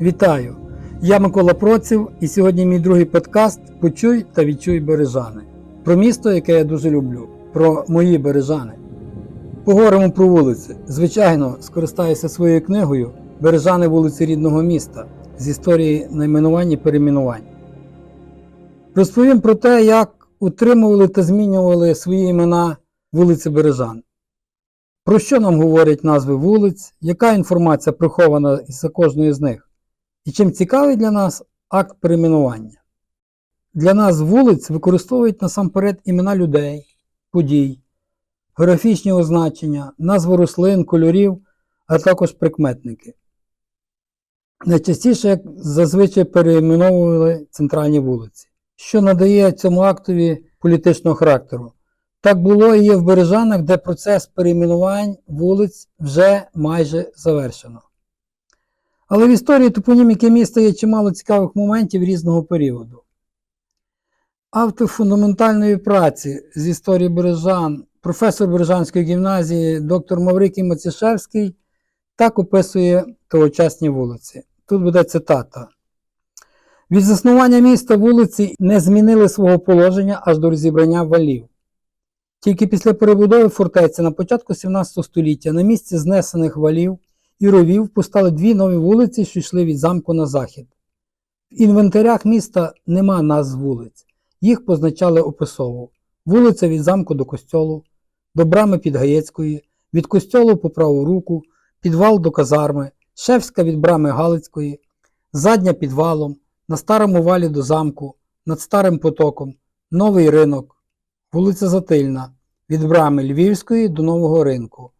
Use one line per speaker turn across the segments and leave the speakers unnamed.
Вітаю! Я Микола Проців, і сьогодні мій другий подкаст Почуй та відчуй Бережани. Про місто, яке я дуже люблю, про мої бережани. Поговоримо про вулиці. Звичайно, скористаюся своєю книгою Бережани вулиці рідного міста з історії найменувань і перейменувань. Розповім про те, як утримували та змінювали свої імена вулиці Бережан. Про що нам говорять назви вулиць, яка інформація прихована за кожною з них? І чим цікавий для нас акт перейменування? Для нас вулиць використовують насамперед імена людей, подій, географічні означення, назви рослин, кольорів, а також прикметники. Найчастіше, як зазвичай, перейменовували центральні вулиці, що надає цьому актові політичного характеру. Так було і є в Бережанах, де процес перейменувань вулиць вже майже завершено. Але в історії топоніміки міста є чимало цікавих моментів різного періоду. Автор фундаментальної праці з історії Бережан, професор Бережанської гімназії, доктор Маврикій Мацішевський так описує тогочасні вулиці. Тут буде цитата. Від заснування міста вулиці не змінили свого положення аж до розібрання валів. Тільки після перебудови фортеці на початку 17 століття на місці знесених валів і ровів постали дві нові вулиці, що йшли від замку на захід. В інвентарях міста нема назв вулиць, їх позначали описово. Вулиця від замку до костьолу, до брами під Гаєцької, від костьолу по праву руку, підвал до казарми, Шевська від брами Галицької, задня під валом, на старому валі до замку, над старим потоком, новий ринок, вулиця Затильна, від брами Львівської до нового ринку,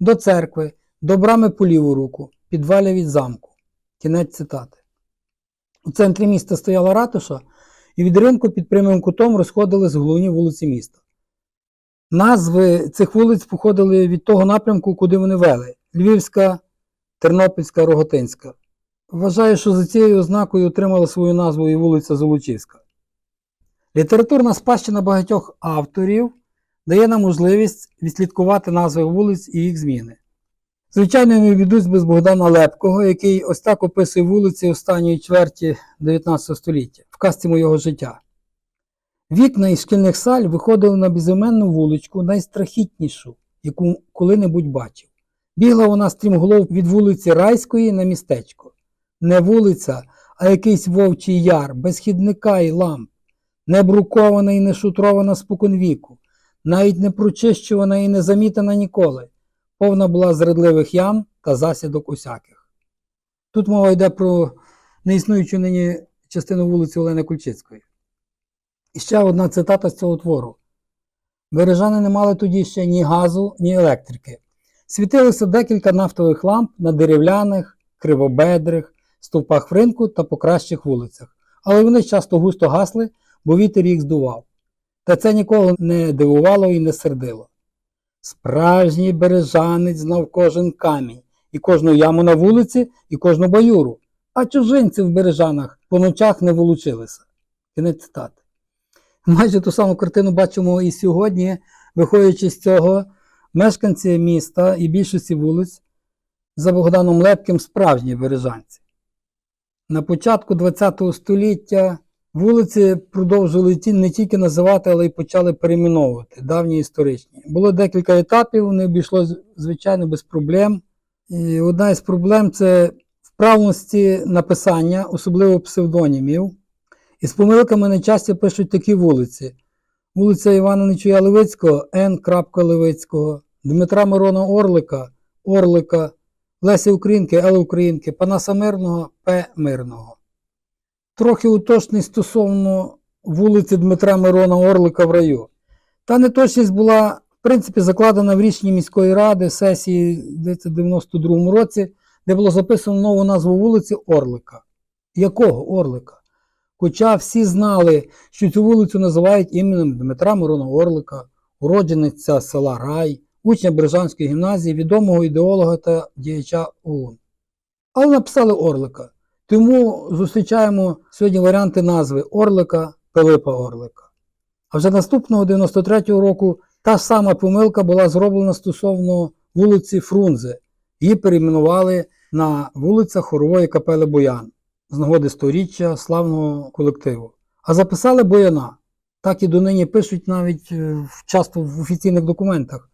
до церкви, до брами по ліву руку, підвалі від замку. Кінець цитати. У центрі міста стояла ратуша, і від ринку під прямим кутом розходились головні вулиці міста. Назви цих вулиць походили від того напрямку, куди вони вели: Львівська, Тернопільська, Роготинська. Вважаю, що за цією ознакою отримала свою назву і вулиця Золочівська. Літературна спадщина багатьох авторів дає нам можливість відслідкувати назви вулиць і їх зміни. Звичайно, не обійдусь без Богдана Лепкого, який ось так описує вулиці останньої чверті 19 століття в казці моєго життя. Вікна із шкільних саль виходили на безіменну вуличку, найстрахітнішу, яку коли-небудь бачив. Бігла вона стрімголов від вулиці Райської на містечко. Не вулиця, а якийсь вовчий яр, без хідника і ламп, не брукована і не шутрована споконвіку, навіть не прочищувана і не замітана ніколи повна була зрадливих ям та засідок усяких. Тут мова йде про неіснуючу нині частину вулиці Олени Кульчицької. І ще одна цитата з цього твору. Бережани не мали тоді ще ні газу, ні електрики. Світилося декілька нафтових ламп на дерев'яних, кривобедрих, стовпах в ринку та по кращих вулицях, але вони часто густо гасли, бо вітер їх здував. Та це нікого не дивувало і не сердило. Справжній бережанець знав кожен камінь, і кожну яму на вулиці, і кожну баюру, а чужинці в бережанах по ночах не вилучилися. Кінець цитати. Майже ту саму картину бачимо і сьогодні, виходячи з цього, мешканці міста і більшості вулиць за Богданом Лепким справжні бережанці. На початку ХХ століття Вулиці продовжували ті не тільки називати, але й почали перейменовувати давні історичні. Було декілька етапів, не обійшло, звичайно, без проблем. І одна із проблем це вправності написання, особливо псевдонімів. І з помилками найчастіше пишуть такі вулиці: вулиця Івана Нечуя Левицького, Н. Левицького, Дмитра Мирона Орлика, Орлика, Лесі Українки, Л. Українки, Панаса Мирного, П. Мирного. Трохи уточнень стосовно вулиці Дмитра Мирона Орлика в раю. Та неточність була, в принципі, закладена в рішенні міської ради сесії в 92 році, де було записано нову назву вулиці Орлика. Якого Орлика? Хоча всі знали, що цю вулицю називають іменем Дмитра Мирона Орлика, уроджениця села Рай, учня Бережанської гімназії, відомого ідеолога та діяча ОУН. Але написали Орлика. Тому зустрічаємо сьогодні варіанти назви Орлика, Пилипа Орлика. А вже наступного 93-го року та сама помилка була зроблена стосовно вулиці Фрунзе. Її перейменували на вулицях хорової капели Боян з нагоди сторіччя славного колективу. А записали Бояна. Так і донині пишуть навіть е, часто в офіційних документах.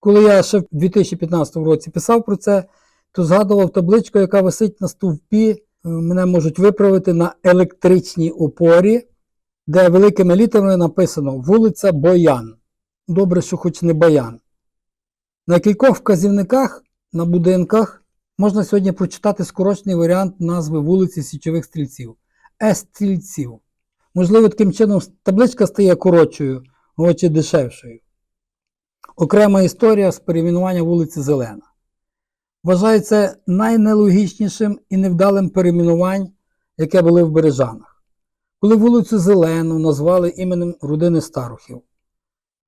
Коли я ще в 2015 році писав про це, то згадував табличку, яка висить на стовпі, е, мене можуть виправити на електричній опорі, де великими літерами написано вулиця Боян. Добре, що хоч не Баян. На кількох вказівниках на будинках можна сьогодні прочитати скорочений варіант назви вулиці Січових стрільців С-стрільців. Можливо, таким чином табличка стає коротшою, очі дешевшою. Окрема історія з перейменування вулиці Зелена. Вважається найнелогічнішим і невдалим перейменувань, яке були в Бережанах, коли вулицю Зелену назвали іменем родини Старухів.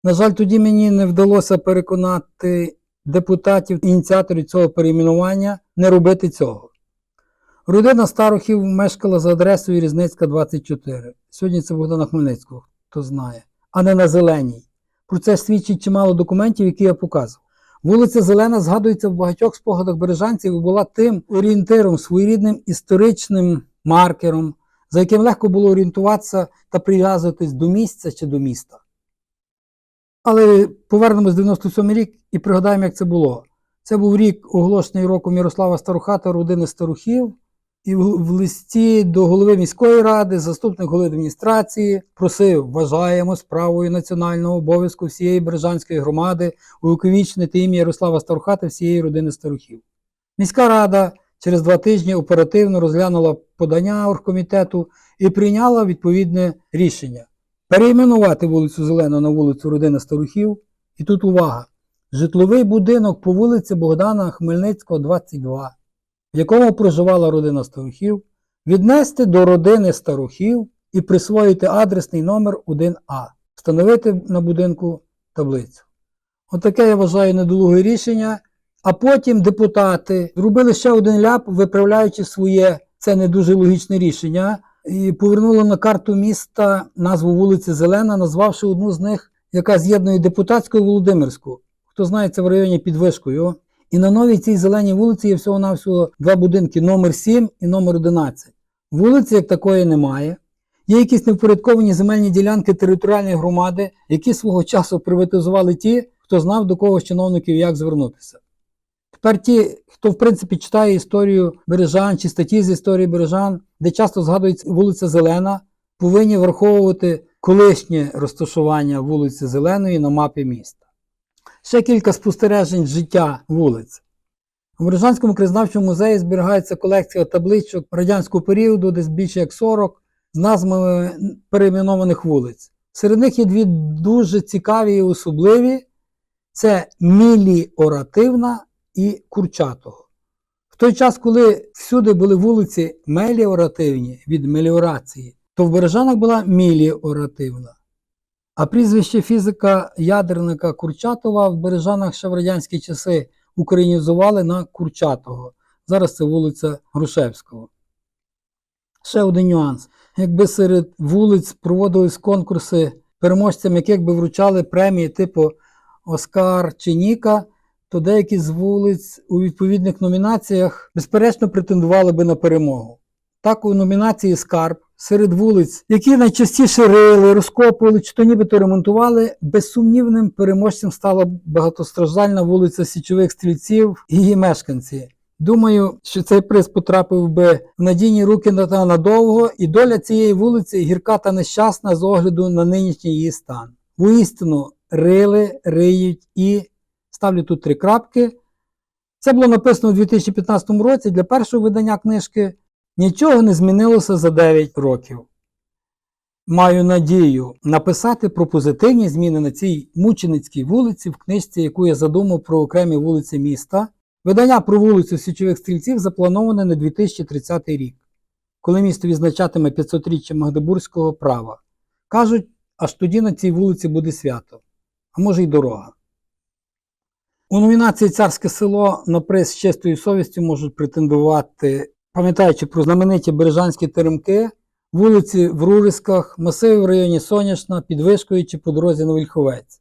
На жаль, тоді мені не вдалося переконати депутатів, ініціаторів цього перейменування не робити цього. Родина Старухів мешкала за адресою Різницька 24. Сьогодні це Богдана Хмельницького, хто знає, а не на Зеленій. Про це свідчить чимало документів, які я показував. Вулиця Зелена згадується в багатьох спогадах бережанців і була тим орієнтиром, своєрідним історичним маркером, за яким легко було орієнтуватися та прив'язуватись до місця чи до міста. Але повернемось в 97 рік і пригадаємо, як це було. Це був рік оголошений роком Ярослава Старуха та родини Старухів. І в листі до голови міської ради, заступник голови адміністрації просив, вважаємо справою національного обов'язку всієї Бережанської громади увіковічнити ім'я Ярослава Старуха та всієї родини Старухів. Міська рада через два тижні оперативно розглянула подання оргкомітету і прийняла відповідне рішення перейменувати вулицю Зелену на вулицю родини Старухів. І тут увага! Житловий будинок по вулиці Богдана Хмельницького, 22 в якому проживала родина старухів, віднести до родини старухів і присвоїти адресний номер 1А, встановити на будинку таблицю. Отаке, я вважаю, недолуге рішення. А потім депутати зробили ще один ляп, виправляючи своє це не дуже логічне рішення, і повернули на карту міста назву вулиці Зелена, назвавши одну з них, яка з'єднує депутатську і Володимирську. Хто знає, це в районі під вишкою. І на новій цій зеленій вулиці є всього-навсього два будинки: номер 7 і номер 11. Вулиці як такої немає. Є якісь невпорядковані земельні ділянки територіальної громади, які свого часу приватизували ті, хто знав до кого з чиновників як звернутися. Тепер ті, хто в принципі читає історію Бережан чи статті з історії Бережан, де часто згадується вулиця Зелена, повинні враховувати колишнє розташування вулиці Зеленої на мапі міста. Ще кілька спостережень життя вулиць. У Бережанському краєзнавчому музеї зберігається колекція табличок радянського періоду, десь більше як 40, з назвами перейменованих вулиць. Серед них є дві дуже цікаві і особливі: це Міліоративна і Курчатого. В той час, коли всюди були вулиці меліоративні від меліорації, то в Бережанах була міліоративна. А прізвище фізика ядерника Курчатова в Бережанах ще в радянські часи українізували на Курчатого. Зараз це вулиця Грушевського. Ще один нюанс. Якби серед вулиць проводились конкурси, переможцям яких би вручали премії типу Оскар чи Ніка, то деякі з вулиць у відповідних номінаціях безперечно претендували би на перемогу. Так у номінації Скарб серед вулиць, які найчастіше рили, розкопували чи то нібито ремонтували, безсумнівним переможцем стала багатостраждальна вулиця Січових стрільців і її мешканці. Думаю, що цей приз потрапив би в надійні руки на надовго, і доля цієї вулиці гірка та нещасна з огляду на нинішній її стан. Воістину рили, риють і ставлю тут три крапки. Це було написано у 2015 році для першого видання книжки. Нічого не змінилося за 9 років. Маю надію написати про позитивні зміни на цій мученицькій вулиці в книжці, яку я задумав про окремі вулиці міста. Видання про вулицю Січових стрільців заплановане на 2030 рік, коли місто відзначатиме 500-річчя Магдебурзького права. Кажуть, аж тоді на цій вулиці буде свято, а може й дорога. У номінації Царське село на приз з чистою совістю можуть претендувати пам'ятаючи про знамениті бережанські теремки, вулиці в Рурисках, масиви в районі Сонячна, під Вишкою чи по дорозі на Вільховець.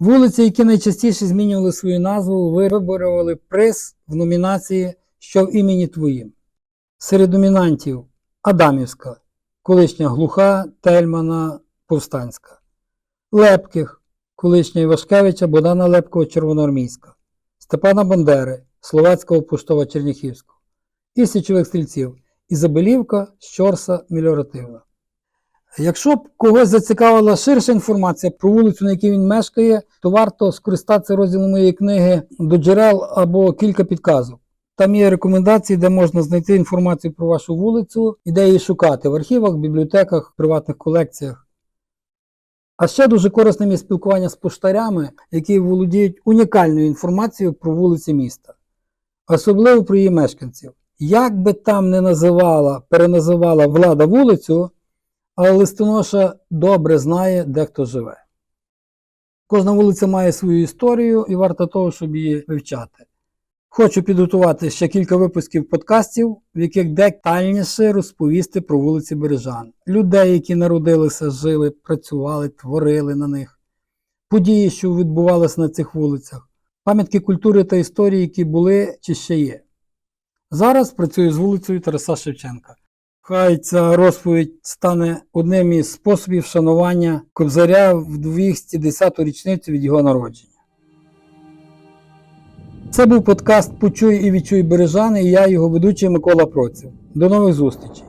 Вулиці, які найчастіше змінювали свою назву, виборювали приз в номінації що в імені твоїм. Серед домінантів Адамівська, колишня глуха Тельмана Повстанська, Лепких, колишня Івашкевича Богдана Лепкого Червоноармійська, Степана Бандери, Словацького Поштова Черніхівського і січових стрільців Ізабелівка, Щорса, Меліоративна. Якщо б когось зацікавила ширша інформація про вулицю, на якій він мешкає, то варто скористатися розділом моєї книги до джерел або кілька підказок. Там є рекомендації, де можна знайти інформацію про вашу вулицю і де її шукати в архівах, бібліотеках, приватних колекціях. А ще дуже корисним є спілкування з поштарями, які володіють унікальною інформацією про вулиці міста, особливо про її мешканців. Як би там не називала, переназивала влада вулицю, але листоноша добре знає, де хто живе. Кожна вулиця має свою історію і варто того, щоб її вивчати. Хочу підготувати ще кілька випусків подкастів, в яких детальніше розповісти про вулиці Бережан, людей, які народилися, жили, працювали, творили на них, події, що відбувалися на цих вулицях, пам'ятки культури та історії, які були чи ще є. Зараз працюю з вулицею Тараса Шевченка. Хай ця розповідь стане одним із способів шанування Кобзаря в 210-ту річницю від його народження. Це був подкаст Почуй і відчуй Бережани і я, його ведучий Микола Проців. До нових зустрічей!